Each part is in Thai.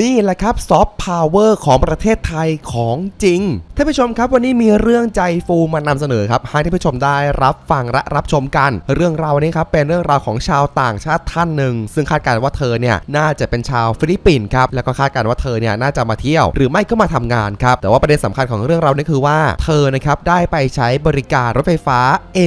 นี่แหละครับซอฟต์พาวเวอร์ของประเทศไทยของจริงท่านผู้ชมครับวันนี้มีเรื่องใจฟูมานำเสนอครับให้ท่านผู้ชมได้รับฟังและรับชมกัน เรื่องราวนี้ครับเป็นเรื่องราวของชาวต่างชาติท่านหนึ่ง ซึ่งคาดการณ์ว่าเธอเนี่ยน่าจะเป็นชาวฟิลิปปินส์ครับแล้วก็คาดการณ์ว่าเธอเนี่ยน่าจะมาเที่ยว หรือไม่ก็มาทำงานครับแต่ว่าประเด็นสำคัญของเรื่องราวนี้คือว่า เธอนะครับได้ไปใช้บริการรถไฟฟ้า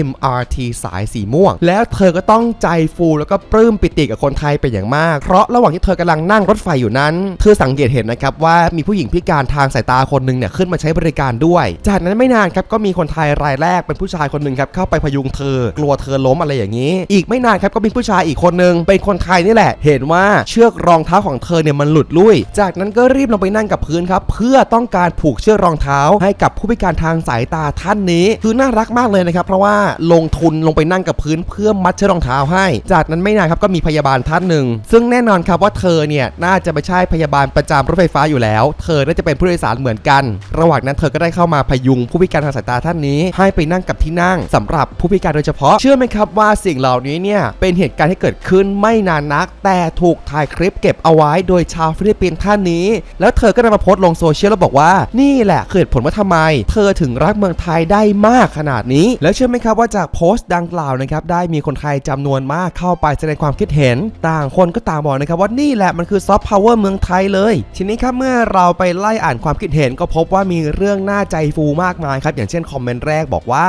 MRT สายสีม่วง แล้วเธอก็ต้องใจฟูแล้วก็ปลื้มปิติกับคนไทยเป็นอย่างมาก เพราะระหว่างที่เธอกำลังนั่งรถไฟอยู่นั้นเธอสังเกตเห็นนะครับว่ามีผู้หญิงพิการทางสายตาคนหนึ่งเนี่ยขึ้นมาใช้บริการด้วย จากนั้นไม่นานครับก็มีคนไทยรายแรกเป็นผู้ชายคนหนึ่งครับเข้าไปพยุงเธอ กลัวเธอล้มอะไรอย่างนี้ อีกไม่นานครับก็มีผู้ชายอีกคนหนึ่งเป็นคนไทยนี่แหละ เห็นว่าเชือกรองเท้าของเธอเนี่ยมันหลุดลุ่ย จากนั้นก็รีบลงไปนั่งกับพื้นครับเพื่อต้องการผูกเชือกรองเท้า ให้กับผู้พิการทางสายตาท่านนี้ คือน่ารักมากเลยนะครับเพราะว่าลงทุนลงไปนั่งกับพื้นเพื่อมัดเชือกรองเท้าให้ จากนั้นไม่นานครับก็มีพยาบาลท่านหนึ่งซึ่งแน่นอนครับว่าเธอเนี่ยน่าจะไม่ใช่พยาบาลประจำรถไฟฟ้าอยู่แล้ว เธอน่าจะเป็นผู้โดยสารเหมือนกัน ระหว่างนั้นเธอก็ได้เข้ามาพยุงผู้พิการทางสายตาท่านนี้ ให้ไปนั่งกับที่นั่งสำหรับผู้พิการโดยเฉพาะ เชื่อไหมครับว่าสิ่งเหล่านี้เนี่ยเป็นเหตุการณ์ที่เกิดขึ้นไม่นานนัก แต่ถูกถ่ายคลิปเก็บเอาไว้โดยชาวฟิลิปปินส์ท่านนี้ แล้วเธอก็นำมาโพสต์ลงโซเชียลแล้วบอกว่า นี่แหละเหตุผลว่าทำไม เธอถึงรักเมืองไทยได้มากขนาดนี้ แล้วเชื่อไหมครับว่าจากโพสต์ดังกล่าวนะครับได้มีคนไทยจำนวนมากเข้าไปแสดงความคิดเห็น ต่างคนก็ต่างบอกนะครับว่านี่แหละมันคือซอฟต์พาวเวอร์เมืองไทยเลย ทีนี้ครับเมื่อเราไปไล่อ่านความคิดเห็นก็พบว่ามีเรื่องน่าใจฟูมากมายครับ อย่างเช่นคอมเมนต์แรกบอกว่า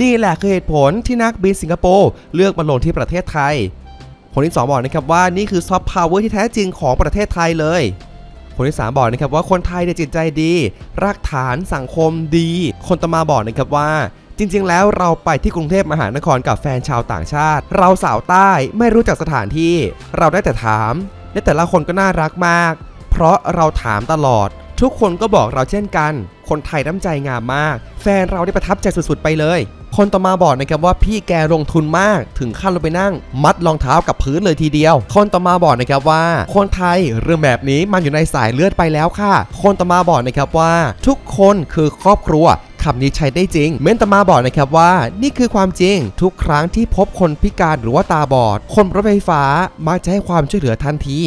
นี่แหละคือเหตุผลที่นักบินสิงคโปร์เลือกมาลงที่ประเทศไทย คนที่ 2 บอกนะครับว่านี่คือซอฟต์พาวเวอร์ที่แท้จริงของประเทศไทยเลยคนที่3บอกนะครับว่าคนไทยเนี่ยจิตใจดี รากฐานสังคมดี คนต่อมาบอกนะครับว่า จริง ๆ แล้วเราไปที่กรุงเทพมหานครกับแฟนชาวต่างชาติ เราสาวใต้ไม่รู้จักสถานที่ เราได้แต่ถาม และแต่ละคนก็น่ารักมาก เพราะเราถามตลอด ทุกคนก็บอกเราเช่นกัน คนไทยน้ำใจงามมาก แฟนเราได้ประทับใจสุดๆไปเลย คนต่อมาบอกนะครับว่าพี่แกลงทุนมาก ถึงขั้นลงไปนั่ง มัดรองเท้ากับพื้นเลยทีเดียว คนต่อมาบอกนะครับว่า คนไทยเรื่องแบบนี้มันอยู่ในสายเลือดไปแล้วค่ะ คนต่อมาบอกนะครับว่า ทุกคนคือครอบครัว คำนี้ใช้ได้จริง เมนตมาบอกนะครับว่า นี่คือความจริง ทุกครั้งที่พบคนพิการหรือว่าตาบอด คนรถไฟฟ้ามักจะให้ความช่วยเหลือทันที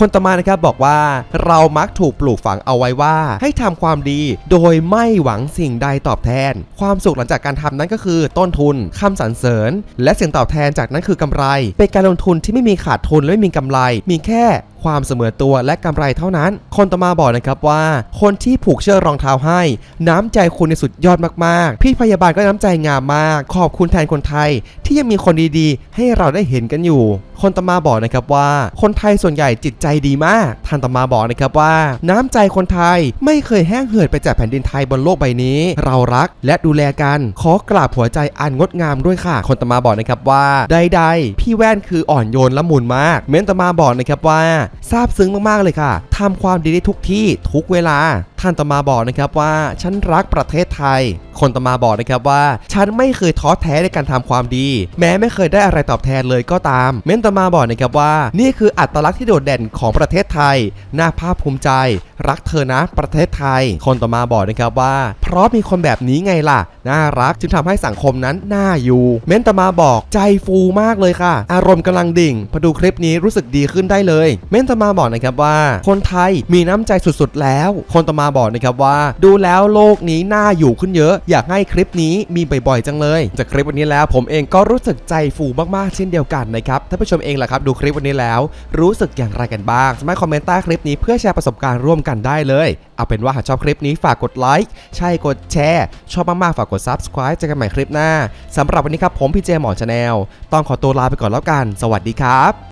คนต่อมานะครับบอกว่าเรามักถูกปลูกฝังเอาไว้ว่า ให้ทำความดี โดยไม่หวังสิ่งใดตอบแทน ความสุขหลังจากการทำนั้นก็คือ ต้นทุนคำสรรเสริญ และสิ่งตอบแทนจากนั้นคือกำไร เป็นการลงทุนที่ไม่มีขาดทุนและไม่มีกำไร มีแค่ ความเสมอตัวและกำไรเท่านั้น คนต่อมาบอกนะครับว่า คนที่ผูกเชือกรองเท้าให้ น้ำใจคุณในสุดยอดมากๆ พี่พยาบาลก็น้ำใจงามมาก ขอบคุณแทนคนไทย ที่ยังมีคนดีๆ ให้เราได้เห็นกันอยู่ คนต่อมาบอกนะครับว่า คนไทยส่วนใหญ่จิตใจดีมากท่านต่อมาบอกนะครับว่า น้ำใจคนไทยไม่เคยแห้งเหือดไปจากแผ่นดินไทยบนโลกใบนี้ เรารักและดูแลกันขอกราบหัวใจอันงดงามด้วยค่ะ คนต่อมาบอกนะครับว่าใดๆพี่แว่นคืออ่อนโยนละมุนมาก เม้นต่อมาบอกนะครับว่าซาบซึ้งมากๆเลยค่ะทำความดีได้ทุกที่ทุกเวลา ท่านต่อมาบอกนะครับว่าฉันรักประเทศไทย คนต่อมาบอกนะครับว่า ฉันไม่เคยท้อแท้ในการทำความดี แม้ไม่เคยได้อะไรตอบแทนเลยก็ตาม เม้นต่อมาบอกนะครับว่า นี่คืออัตลักษณ์ที่โดดเด่นของประเทศไทย น่าภาคภูมิใจรักเธอนะ ประเทศไทย คนต่อมาบอกนะครับว่า เพราะมีคนแบบนี้ไงล่ะ น่ารักจึงทำให้สังคมนั้นน่าอยู่ เม้นต่อมาบอกใจฟูมากเลยค่ะ อารมณ์กำลังดิ่งพอดูคลิปนี้รู้สึกดีขึ้นได้เลย เม้นต่อมาบอกนะครับว่า คนไทยมีน้ำใจสุดๆแล้ว คนต่อมาบอกนะครับว่า ดูแล้วโลกนี้น่าอยู่ขึ้นเยอะ อยากให้คลิปนี้มีบ่อยๆจังเลย จากคลิปวันนี้แล้วผมเองก็รู้สึกใจฟูมากๆเช่นเดียวกันนะครับท่านผู้ชมเองล่ะครับดูคลิปวันนี้แล้ว รู้สึกอย่างไรกันบ้างสามารถคอมเมนต์ใต้คลิปนี้เพื่อแชร์ประสบการณ์ร่วมกันได้เลย เอาเป็นว่าหากชอบคลิปนี้ฝากกดไลค์ ใช่กดแชร์ ชอบมากๆ ฝากกด subscribe เจอกันใหม่คลิปหน้าสำหรับวันนี้ครับผมพี่เจหมอชาแนลต้องขอตัวลาไปก่อนแล้วกัน สวัสดีครับ